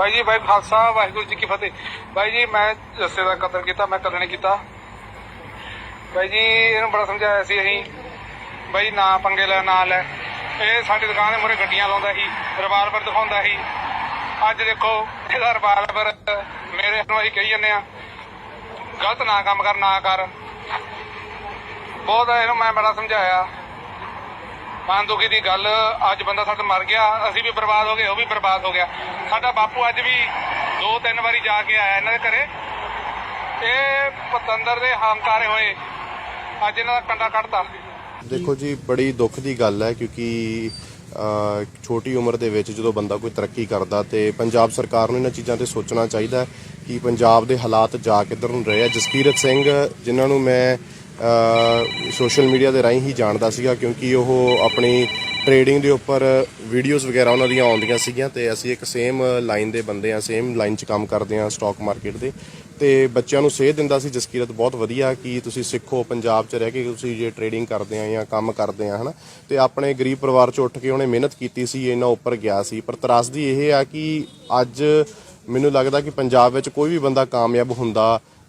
ਬਾਈ ਜੀ ਬਾਈ ਖਾਲਸਾ, ਵਾਹਿਗੁਰੂ ਜੀ ਕੀ ਫਤਿਹ। ਬਾਈ ਜੀ, ਮੈਂ ਜੱਸੇ ਦਾ ਕਤਲ ਕੀਤਾ, ਮੈਂ ਕਤਲ ਨਹੀਂ ਕੀਤਾ। ਬਾਈ ਜੀ, ਇਹਨੂੰ ਬੜਾ ਸਮਝਾਇਆ ਸੀ ਅਸੀਂ। ਬਾਈ, ਨਾ ਪੰਗੇ ਲੈ, ਨਾ ਲੈ। ਇਹ ਸਾਡੀ ਦੁਕਾਨ ਦੇ ਮੂਹਰੇ ਗੱਡੀਆਂ ਲਾਉਂਦਾ ਸੀ ਰਿਵਾਲਵਰ ਦਿਖਾਉਂਦਾ ਸੀ। ਅੱਜ ਦੇਖੋ, ਇਹਦਾ ਰਿਵਾਲਵਰ ਮੇਰੇ ਨੂੰ ਅਸੀਂ ਕਹੀ ਜਾਂਦੇ ਆ ਗਲਤ ਨਾ ਕੰਮ ਕਰ, ਨਾ ਕਰ। ਬਹੁਤ ਇਹਨੂੰ ਮੈਂ ਬੜਾ ਸਮਝਾਇਆ। ਮਨ ਦੀ ਗੱਲ, ਅੱਜ ਬੰਦਾ ਸਾਡਾ ਮਰ ਗਿਆ, ਅਸੀਂ ਵੀ ਬਰਬਾਦ ਹੋ ਗਏ, ਉਹ ਵੀ ਬਰਬਾਦ ਹੋ ਗਿਆ। ਸਾਡਾ ਬਾਪੂ ਅੱਜ ਵੀ ਦੋ ਤਿੰਨ ਵਾਰੀ ਜਾ ਕੇ ਆਇਆ ਇਹਨਾਂ ਦੇ ਘਰੇ। ਇਹ ਪਤੰਦਰ ਦੇ ਹੰਕਾਰੇ ਹੋਏ, ਅੱਜ ਇਹਨਾਂ ਦਾ ਕੰਡਾ ਕੱਢਤਾ। ਦੇਖੋ ਜੀ, ਬੜੀ ਦੁੱਖ ਦੀ ਗੱਲ ਹੈ ਕਿਉਂਕਿ ਛੋਟੀ ਉਮਰ ਦੇ ਵਿੱਚ ਜਦੋਂ ਬੰਦਾ ਕੋਈ ਤਰੱਕੀ ਕਰਦਾ ਤੇ ਪੰਜਾਬ ਸਰਕਾਰ ਨੂੰ ਇਹਨਾਂ ਚੀਜ਼ਾਂ ਤੇ ਸੋਚਣਾ ਚਾਹੀਦਾ ਕਿ ਪੰਜਾਬ ਦੇ ਹਾਲਾਤ ਜਾ ਕਿੱਧਰ ਨੂੰ ਰਹੇ ਆ ਜਸਕੀਰਤ ਸਿੰਘ, ਜਿਨ੍ਹਾਂ ਨੂੰ ਮੈਂ ਸੋਸ਼ਲ ਮੀਡੀਆ ਦੇ ਰਾਹੀਂ ਹੀ ਜਾਣਦਾ ਸੀਗਾ ਕਿਉਂਕਿ ਉਹ ਆਪਣੀ ਟ੍ਰੇਡਿੰਗ ਦੇ ਉੱਪਰ ਵੀਡੀਓਜ਼ ਵਗੈਰਾ ਉਹਨਾਂ ਦੀਆਂ ਆਉਂਦੀਆਂ ਸੀਗੀਆਂ ਤੇ ਅਸੀਂ ਇੱਕ ਸੇਮ ਲਾਈਨ ਦੇ ਬੰਦੇ ਆ ਸੇਮ ਲਾਈਨ 'ਚ ਕੰਮ ਕਰਦੇ ਆ ਸਟਾਕ ਮਾਰਕੀਟ ਦੇ। ਤੇ ਬੱਚਿਆਂ ਨੂੰ ਸੇਧ ਦਿੰਦਾ ਸੀ, ਜਸਕੀਰਤ ਬਹੁਤ ਵਧੀਆ ਕਿ ਤੁਸੀਂ ਸਿੱਖੋ, ਪੰਜਾਬ 'ਚ ਰਹਿ ਕੇ ਤੁਸੀਂ ਜੇ ਟ੍ਰੇਡਿੰਗ ਕਰਦੇ ਆ ਜਾਂ ਕੰਮ ਕਰਦੇ ਆ ਹਨਾ। ਤੇ ਆਪਣੇ ਗਰੀਬ ਪਰਿਵਾਰ 'ਚ ਉੱਠ ਕੇ ਉਹਨੇ ਮਿਹਨਤ ਕੀਤੀ ਸੀ ਇਹਨਾਂ ਉੱਪਰ ਗਿਆ ਸੀ। ਪਰ ਤਰਾਸਦੀ ਇਹ ਆ ਕਿ ਅੱਜ ਮੈਨੂੰ ਲੱਗਦਾ ਕਿ ਪੰਜਾਬ ਵਿੱਚ ਕੋਈ ਵੀ ਬੰਦਾ ਕਾਮਯਾਬ ਹੁੰਦਾ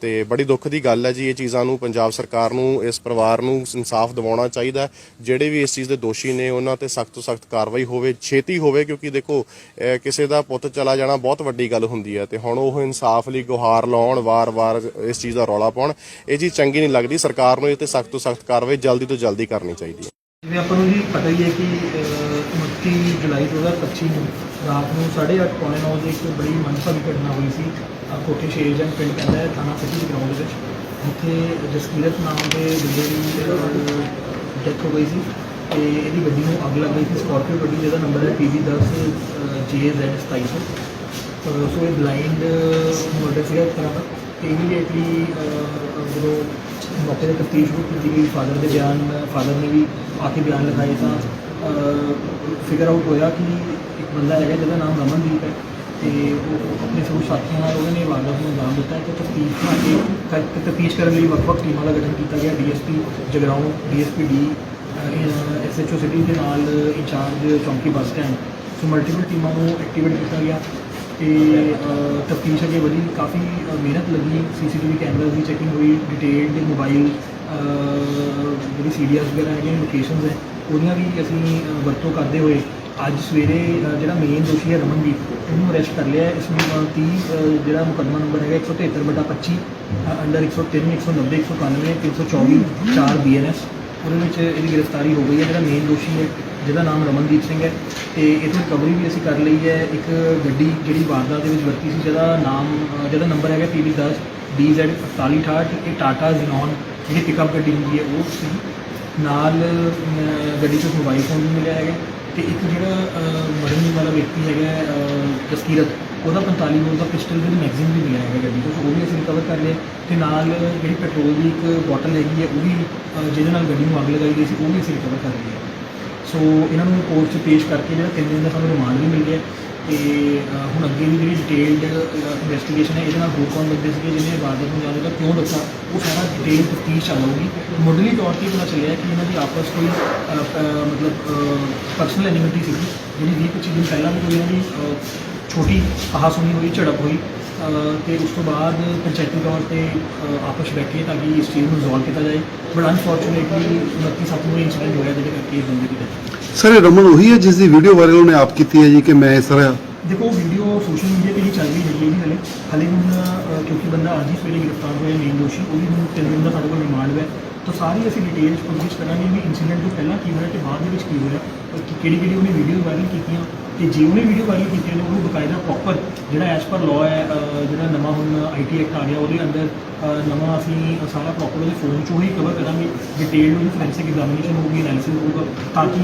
ਤੇ ਬੜੀ ਦੁੱਖ ਦੀ ਗੱਲ ਹੈ ਜੀ ਇਹ ਚੀਜ਼ਾਂ ਨੂੰ ਪੰਜਾਬ ਸਰਕਾਰ ਨੂੰ, ਇਸ ਪਰਿਵਾਰ ਨੂੰ ਇਨਸਾਫ ਦਿਵਾਉਣਾ ਚਾਹੀਦਾ ਜਿਹੜੇ ਵੀ ਇਸ ਚੀਜ਼ ਦੇ ਦੋਸ਼ੀ ਨੇ, ਉਹਨਾਂ ਤੇ ਸਖਤ ਤੋਂ ਸਖਤ ਕਾਰਵਾਈ ਹੋਵੇ, ਛੇਤੀ ਹੋਵੇ, ਕਿਉਂਕਿ ਦੇਖੋ ਕਿਸੇ ਦਾ ਪੁੱਤ ਚਲਾ ਜਾਣਾ ਬਹੁਤ ਵੱਡੀ ਗੱਲ ਹੁੰਦੀ ਹੈ ਤੇ ਹੁਣ ਉਹ ਇਨਸਾਫ ਲਈ ਗੁਹਾਰ ਲਾਉਣ, ਵਾਰ-ਵਾਰ ਇਸ ਚੀਜ਼ ਦਾ ਰੌਲਾ ਪਾਉਣ, ਇਹ ਚੀਜ਼ ਚੰਗੀ ਨਹੀਂ ਲੱਗਦੀ। ਸਰਕਾਰ ਨੂੰ ਇਹ ਤੇ ਸਖਤ ਤੋਂ ਸਖਤ ਕਾਰਵਾਈ ਜਲਦੀ ਤੋਂ ਜਲਦੀ ਕਰਨੀ ਚਾਹੀਦੀ ਹੈ। ਜਿਵੇਂ ਆਪਾਂ ਨੂੰ ਜੀ ਪਤਾ ਹੀ ਹੈ ਕਿ 29 ਜੁਲਾਈ 2025 ਨੂੰ ਰਾਤ ਨੂੰ 8:30 ਪੌਣੇ 9 ਵਜੇ ਇੱਕ ਬੜੀ ਮੰਦਭਾਗੀ ਘਟਨਾ ਹੋਈ ਸੀ। ਅਹ, ਕੋਠੇ ਸ਼ੇਰਜਨ ਪਿੰਡ ਪੈਂਦਾ ਹੈ ਥਾਣਾ ਸਿਟੀ ਦੇ ਗਰਾਊਂਡ ਵਿੱਚ। ਉੱਥੇ ਜਸਕੀਰਤ ਨਾਮ ਦੇ ਬੰਦੇ ਦੀ ਡੈਥ ਹੋ ਗਈ ਸੀ ਤੇ ਇਹਦੀ ਗੱਡੀ ਨੂੰ ਅੱਗ ਲੱਗ ਗਈ ਸੀ। ਸਕਾਰਪੀਓ ਗੱਡੀ ਜਿਹਦਾ ਨੰਬਰ ਹੈ PV10 JZ 2700 ਅਹ, ਸੋ। ਇਹ ਬਲਾਈਂਡ ਮਰਡਰ ਸੀਗਾ ਇੱਕ ਤਰ੍ਹਾਂ ਦਾ। ਤੇ ਇਮੀਡੀਏਟਲੀ ਜਦੋਂ ਮੌਕੇ ਤੇ ਤਫਤੀਸ਼ ਸ਼ੁਰੂ ਕੀਤੀ ਗਈ ਫਾਦਰ ਦੇ ਬਿਆਨ ਫਾਦਰ ਨੇ ਵੀ ਆ ਕੇ ਬਿਆਨ ਲਿਖਾਏ ਤਾਂ ਫਿਗਰ ਆਊਟ ਹੋਇਆ ਕਿ ਬੰਦਾ ਹੈਗਾ ਜਿਹਦਾ ਨਾਮ ਰਮਨਦੀਪ ਹੈ ਤੇ ਉਹ ਆਪਣੇ ਸਭ ਸਾਥੀਆਂ ਨਾਲ ਉਹਨੇ ਵਾਰਦਾਤ ਨੂੰ ਅੰਜਾਮ ਦਿੱਤਾ ਤੇ ਤਫਤੀਸ਼ ਬਣਾ ਕੇ ਤਫਤੀਸ਼ ਕਰਨ ਲਈ ਵੱਖ-ਵੱਖ ਟੀਮਾਂ ਦਾ ਗਠਨ ਕੀਤਾ ਗਿਆ। DSP Jagraon DSP D SHO city ਦੇ ਨਾਲ ਇੰਚਾਰਜ ਚੌਂਕੀ ਬੱਸ ਸਟੈਂਡ। ਸੋ ਮਲਟੀਪਲ ਟੀਮਾਂ ਨੂੰ ਐਕਟੀਵੇਟ ਕੀਤਾ ਗਿਆ ਤੇ ਤਫਤੀਸ਼ ਅਗੇ ਵਧੀ। ਕਾਫੀ ਅ, ਮਿਹਨਤ ਲੱਗੀ। ਸੀਸੀਟੀਵੀ ਕੈਮਰਾਜ਼ ਦੀ ਚੈਕਿੰਗ ਹੋਈ ਡਿਟੇਲਡ ਮੋਬਾਈਲ ਜਿਹੜੀ ਸੀਡੀਆਰਸ ਵਗੈਰਾ ਹੈਗੀਆਂ ਲੋਕੇਸ਼ਨਸ ਹੈ ਉਹਦੀਆਂ ਵੀ ਅਸੀਂ ਅ, ਵਰਤੋਂ ਕਰਦੇ ਹੋਏ ਅੱਜ ਸਵੇਰੇ ਅ, ਜਿਹੜਾ ਮੇਨ ਦੋਸ਼ੀ ਹੈ ਰਮਨਦੀਪ ਇਹਨੂੰ ਅਰੈਸਟ ਕਰ ਲਿਆ ਇਸ ਨੂੰ 30 ਅ, ਜਿਹੜਾ ਮੁਕੱਦਮਾ ਨੰਬਰ ਹੈਗਾ 173 ਬਟਾ 25 ਅੰਡਰ 103 190 191 324 4 ਬੀਐਨਐਸ ਉਹਦੇ ਵਿੱਚ ਇਹਦੀ ਗ੍ਰਿਫਤਾਰੀ ਹੋ ਗਈ ਹੈ। ਜਿਹੜਾ ਮੇਨ ਦੋਸ਼ੀ ਹੈ ਜਿਹਦਾ ਨਾਮ ਰਮਨਦੀਪ ਸਿੰਘ ਹੈ। ਤੇ ਇਹਦੀ ਰਿਕਵਰੀ ਵੀ ਅਸੀਂ ਕਰ ਲਈ ਹੈ। ਇੱਕ ਗੱਡੀ ਜਿਹੜੀ ਵਾਰਦਾਤ ਦੇ ਵਿੱਚ ਵਰਤੀ ਸੀ ਜਿਹਦਾ ਨਾਮ ਅ, ਜਿਹਦਾ ਨੰਬਰ ਹੈਗਾ PB10 DZ 4868 ਇਹ ਟਾਟਾ ਜ਼ੀਨੋਨ ਜਿਹੜੀ ਪਿਕਅਪ ਗੱਡੀ ਹੁੰਦੀ ਹੈ ਉਹ ਸੀ। ਨਾਲ ਅ, ਗੱਡੀ 'ਚ ਮੋਬਾਈਲ ਫੋਨ ਵੀ ਮਿਲਿਆ ਹੈਗਾ। ਤੇ ਇੱਕ ਜਿਹੜਾ ਅ, ਮਰਨ ਵਾਲਾ ਵਿਅਕਤੀ ਹੈਗਾ ਅ, ਜਸਕੀਰਤ ਉਹਦਾ 45 ਬੋਲ ਦਾ ਪਿਸਟਲ ਦੇ ਮੈਗਜ਼ੀਨ ਵੀ ਮਿਲਿਆ ਹੈਗਾ ਗੱਡੀ ਤੋਂ। ਉਹ ਵੀ ਅਸੀਂ ਰਿਕਵਰ ਕਰ ਲਿਆ ਤੇ ਨਾਲ ਜਿਹੜੀ ਪੈਟਰੋਲ ਦੀ ਇੱਕ ਬੋਟਲ ਹੈਗੀ ਹੈ ਉਹ ਵੀ ਜਿਹਦੇ ਨਾਲ ਗੱਡੀ ਨੂੰ ਅੱਗ ਲਗਾਈ ਗਈ ਸੀ ਉਹ ਵੀ ਅਸੀਂ ਰਿਕਵਰ ਕਰ ਲਈ ਸੋ ਇਹਨਾਂ ਨੂੰ ਕੋਰਟ 'ਚ ਪੇਸ਼ ਕਰਕੇ ਜਿਹੜਾ ਤਿੰਨ ਦਿਨ ਦਾ ਸਾਨੂੰ ਰਿਮਾਂਡ ਵੀ ਮਿਲ ਗਿਆ। ਤੇ ਹੁਣ ਅੱਗੇ ਵੀ ਜਿਹੜੀ ਡਿਟੇਲਡ ਇਨਵੈਸਟੀਗੇਸ਼ਨ ਹੈ ਇਹਦੇ ਨਾਲ ਹੋਰ ਕੌਣ ਬੰਦੇ ਸੀਗੇ ਜਿਹਨੇ ਵਾਰਦਾਤ ਨੂੰ ਜਾਣਦਾ ਕਿਉਂ ਦੱਸਿਆ? ਉਹ ਸਾਰਾ ਡਿਟੇਲ ਤਫਤੀਸ਼ ਚੱਲੂਗੀ ਮੁੱਢਲੀ ਤੌਰ ਤੇ ਪਤਾ ਚੱਲਿਆ ਕਿ ਇਹਨਾਂ ਦੀ ਆਪਸ ਕੋਈ ਮਤਲਬ ਪਰਸਨਲ ਐਨਿਮਿਟੀ ਸੀਗੀ ਜਿਹੜੀ 20 25 ਦਿਨ ਪਹਿਲਾਂ ਵੀ ਕੋਈ ਇਹਨਾਂ ਦੀ ਅ, ਛੋਟੀ ਆਹਾਸੁਣੀ ਹੋਈ ਝੜਪ ਹੋਈ ਅ, ਤੇ ਉਸ ਤੋਂ ਬਾਅਦ ਪੰਚਾਇਤੀ ਤੌਰ ਤੇ ਆਪਸ 'ਚ ਬੈਠੇ ਤਾਂ ਕਿ ਇਸ ਚੀਜ਼ ਨੂੰ ਰਿਜ਼ੋਲਵ ਕੀਤਾ ਜਾਏ। ਬਟ ਅਨਫੋਰਚੂਨੇਟਲੀ 29 ਸੱਤ ਨੂੰ ਇਨਸੀਡੈਂਟ ਹੋਇਆ ਜਿਹਦੇ ਕਰਕੇ ਇਸ ਬੰਦੇ ਦੀ death ਸਰ, ਇਹ ਰਮਨ ਉਹੀ ਹੈ ਜਿਸ ਦੀ ਵੀਡੀਓ ਵਾਇਰਲ ਉਹਨੇ ਆਪ ਕੀਤੀ ਹੈ ਜੀ ਕਿ ਮੈਂ ਇਸ ਤਰ੍ਹਾਂ ਦੇਖੋ ਵੀਡੀਓ ਸੋਸ਼ਲ ਮੀਡੀਆ ਤੇ ਹੀ ਚੱਲ ਰਹੀ ਹੈਗੀ ਹੈ ਹਲੇ। ਹਲੇ ਹੁਣ ਕਿਉਂਕਿ ਬੰਦਾ ਅੱਜ ਹੀ ਸਵੇਰੇ ਗ੍ਰਿਫਤਾਰ ਹੋਇਆ, ਮੇਨ ਦੋਸ਼ੀ, ਉਹ ਵੀ ਹੁਣ ਤਿੰਨ ਦਿਨ ਦਾ ਸਾਡੇ ਕੋਲ ਰਿਮਾਂਡ ਹੈ ਤਾਂ ਸਾਰੀ ਅਸੀਂ ਡਿਟੇਲ ਚ ਪੁੱਛਗਿੱਛ ਕਰਾਂਗੇ ਵੀ ਇਨਸੀਡੈਂਟ ਤੋਂ ਪਹਿਲਾਂ ਕੀ ਹੋਇਆ ਤੇ ਬਾਅਦ ਦੇ ਵਿੱਚ ਕੀ ਹੋਇਆ ਕਿਹੜੀ ਕਿਹੜੀ ਉਹਨੇ ਵੀਡੀਓ ਵਾਇਰਲ ਕੀਤੀਆਂ ਤੇ ਜੇ ਉਹਨੇ ਵੀਡੀਓ ਵਾਇਰਲ ਕੀਤੀਆਂ ਨੇ ਉਹਨੂੰ ਬਕਾਇਦਾ ਪ੍ਰੋਪਰ ਜਿਹੜਾ ਐਸ ਪਰ ਲਾਅ ਹੈ ਜਿਹੜਾ ਨਵਾਂ ਹੁਣ ਆਈਟੀ ਐਕਟ ਆ ਗਿਆ, ਉਹਦੇ ਅੰਦਰ ਨਵਾਂ ਅਸੀਂ ਸਾਰਾ ਪ੍ਰੋਪਰ ਉਹਦੇ ਫੋਨ ਚੋਂ ਹੀ ਕਵਰ ਕਰਾਂਗੇ ਡਿਟੇਲ ਉਹਦੀ ਫੋਰੈਂਸਿਕ ਐਗਜ਼ਾਮੀਨੇਸ਼ਨ ਹੋਊਗੀ ਐਨਾਲਿਸਿਸ ਹੋਊਗਾ, ਤਾਂ ਕਿ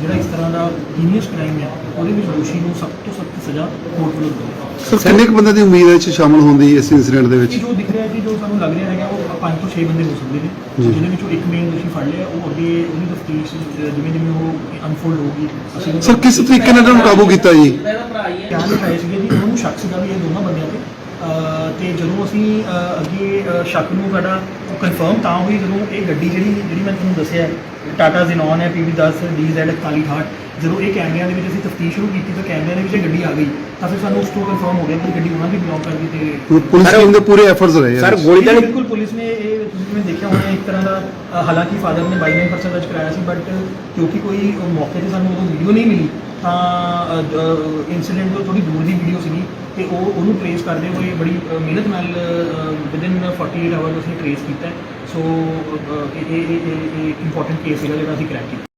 ਜਿਹੜਾ ਇਸ ਤਰ੍ਹਾਂ ਦਾ ਹੀਨੀਅਸ ਕ੍ਰਾਈਮ ਹੈ ਉਹਦੇ ਵਿੱਚ ਦੋਸ਼ੀ ਨੂੰ ਸਖਤ ਤੋਂ ਸਖਤ ਸਜ਼ਾ ਕੋਰਟ ਵੱਲੋਂ ਦਿਓ ਸਰ ਕਿੰਨੇ ਕੁ ਬੰਦੇ ਦੀ ਉਮੀਦ ਹੈ ਇਹ 'ਚ ਸ਼ਾਮਲ ਹੋਣ ਦੀ ਇਸ ਇਨਸੀਡੈਂਟ ਦੇ ਵਿੱਚ? ਜੋ ਦਿਖ ਰਿਹਾ ਕਿ ਜੋ ਸਾਨੂੰ ਲੱਗ ਰਿਹਾ ਹੈਗਾ ਉਹ ਪੰਜ ਤੋਂ 6 ਬੰਦੇ ਹੋ ਸਕਦੇ ਨੇ। ਜੀ। ਜਿਹਦੇ ਵਿੱਚੋਂ ਇੱਕ ਮੇਨ ਦੋਸ਼ੀ ਫੜ ਲਿਆ ਉਹ ਅੱਗੇ ਉਹਦੀ ਤਫਤੀਸ਼ ਜਿਵੇਂ ਜਿਵੇਂ ਉਹ ਅਨਫੋਲਡ ਹੋਊਗੀ ਸਰ ਕਿਸ ਤਰੀਕੇ ਨਾਲ ਇਹਨਾਂ ਨੂੰ ਕਾਬੂ ਕੀਤਾ ਜੀ? ਧਿਆਨ ਦਿਖਾਏ ਸੀਗੇ ਜੀ ਉਹਨਾਂ ਸ਼ੱਕ ਸੀਗਾ ਵੀ ਇਹ ਦੋਨਾਂ ਬੰਦਿਆਂ ਤੇ ਜਦੋਂ ਅਸੀਂ ਅੱਗੇ ਸ਼ੱਕ ਨੂੰ ਸਾਡਾ ਕਨਫਰਮ ਤਾਂ ਹੋਈ ਜਦੋਂ ਇਹ ਗੱਡੀ ਜਿਹੜੀ ਜਿਹੜੀ ਮੈਂ ਤੁਹਾਨੂੰ ਦੱਸਿਆ ਟਾਟਾ ਜ਼ੈਨੋਨ ਹੈ PV 10 DZ 4168 ਜਦੋਂ ਇਹ ਕੈਮਰਿਆਂ ਦੇ ਵਿੱਚ ਅਸੀਂ ਤਫਤੀਸ਼ ਸ਼ੁਰੂ ਕੀਤੀ ਤਾਂ ਕੈਮਰਿਆਂ ਦੇ ਵਿੱਚ ਇਹ ਗੱਡੀ ਆ ਗਈ ਤਾਂ ਫਿਰ ਸਾਨੂੰ ਉਸ ਤੋਂ ਕਨਫਰਮ ਹੋ ਗਿਆ ਕਿ ਗੱਡੀ ਉਹਨਾਂ ਦੀ ਬਿਲੋਂਗ ਕਰਦੀ ਤੇ ਪੁਲਿਸ ਟੀਮ ਦੇ ਪੂਰੇ ਐਫਰਟਸ ਰਹੇ ਸਰ ਗੋਲੀ ਤਾਂ ਬਿਲਕੁਲ ਪੁਲਿਸ ਨੇ ਇਹ ਤੁਸੀਂ ਜਿਵੇਂ ਦੇਖਿਆ ਹੋਣਾ ਇੱਕ ਤਰ੍ਹਾਂ ਦਾ ਹਾਲਾਂਕਿ ਫਾਦਰ ਨੇ 22% ਦਰਜ ਕਰਾਇਆ ਸੀ ਬਟ ਕਿਉਂਕਿ ਕੋਈ ਮੌਕੇ ਤੇ ਸਾਨੂੰ ਉਦੋਂ ਵੀਡੀਓ ਨਹੀਂ ਮਿਲੀ ਤਾਂ ਇਨਸੀਡੈਂਟ ਤੋਂ ਥੋੜੀ ਦੂਰ ਦੀ ਵੀਡੀਓ ਸੀਗੀ ਤੇ ਉਹ ਉਹਨੂੰ ਟ੍ਰੇਸ ਕਰਦੇ ਹੋਏ ਬੜੀ ਮਿਹਨਤ ਨਾਲ ਵਿਦਿਨ 48 ਆਵਰ ਅਸੀਂ ਟ੍ਰੇਸ ਕੀਤਾ। ਸੋ ਇਹ ਇਹ ਇਹ ਇੰਪੋਰਟੈਂਟ ਕੇਸ ਸੀਗਾ ਜਿਹੜਾ ਅਸੀਂ ਕ੍ਰੈਕ ਕੀਤਾ।